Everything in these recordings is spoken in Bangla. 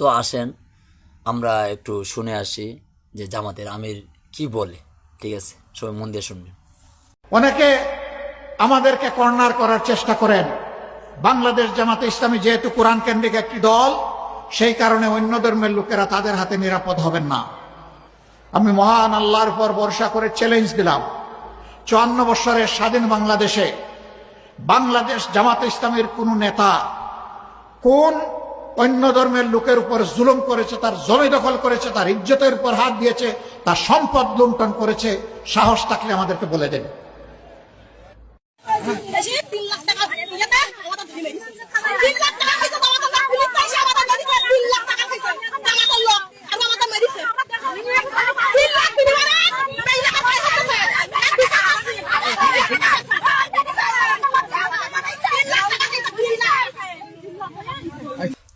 তো আসেন, আমরা একটু শুনে আসি যে জামাতের আমির কি বলে, ঠিক আছে? সবাই মন দিয়ে শুনবেন। অনেকে আমাদেরকে কর্নার করার চেষ্টা করেন। বাংলাদেশ জামাতে ইসলামী যেহেতু কোরআন কেন্দ্রিক একটি দল, সেই কারণে অন্য ধর্মের লোকেরা তাদের হাতে নিরাপদ হবেন না। আমি মহান আল্লাহর উপর ভরসা করে চ্যালেঞ্জ দিলাম। চুয়ান্ন বছরের স্বাধীন বাংলাদেশে বাংলাদেশ জামাতে ইসলামের কোন নেতা কোন অন্য ধর্মের লোকের উপর জুলুম করেছে, তার জমি দখল করেছে, তার ইজ্জতের উপর হাত দিয়েছে, তার সম্পদ লুণ্ঠন করেছে, সাহস থাকলে আমাদেরকে বলে দেন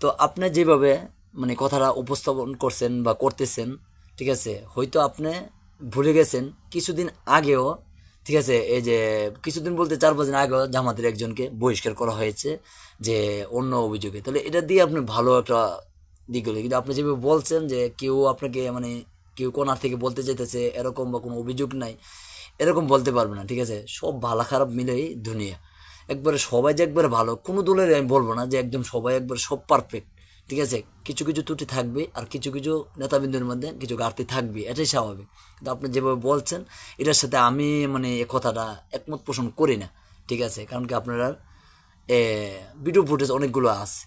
তো আপনি যেভাবে মানে কথাটা উপস্থাপন করছেন বা করতেছেন, ঠিক আছে, হয়তো আপনি ভুলে গেছেন কিছুদিন আগেও, ঠিক আছে, এই যে কিছুদিন বলতে চার পাঁচ দিন আগেও জামাতের একজনকে বহিষ্কার করা হয়েছে যে অন্য অভিযোগে। তাহলে এটা দিয়ে আপনি ভালো একটা দিক কিন্তু আপনি যেভাবে বলছেন যে কেউ আপনাকে মানে কেউ কোনার থেকে বলতে চাইতেছে, এরকম বা কোনো অভিযোগ নাই, এরকম বলতে পারবে না, ঠিক আছে, সব ভালো খারাপ মিলেই দুনিয়া। একবারে সবাই যে একবারে ভালো, কোনো দলের আমি বলব না যে একদম সবাই একবার সব পারফেক্ট ঠিক আছে? কিছু কিছু ত্রুটি থাকবে আর কিছু কিছু নেতাবিন্দুর মধ্যে কিছু ঘাটতি থাকবে, এটাই স্বাভাবিক। কিন্তু আপনি যেভাবে বলছেন, এটার সাথে আমি মানে এ কথাটা একমত পোষণ করি না, ঠিক আছে? কারণ কি আপনারা ভিডিও ফুটেজ অনেকগুলো আছে।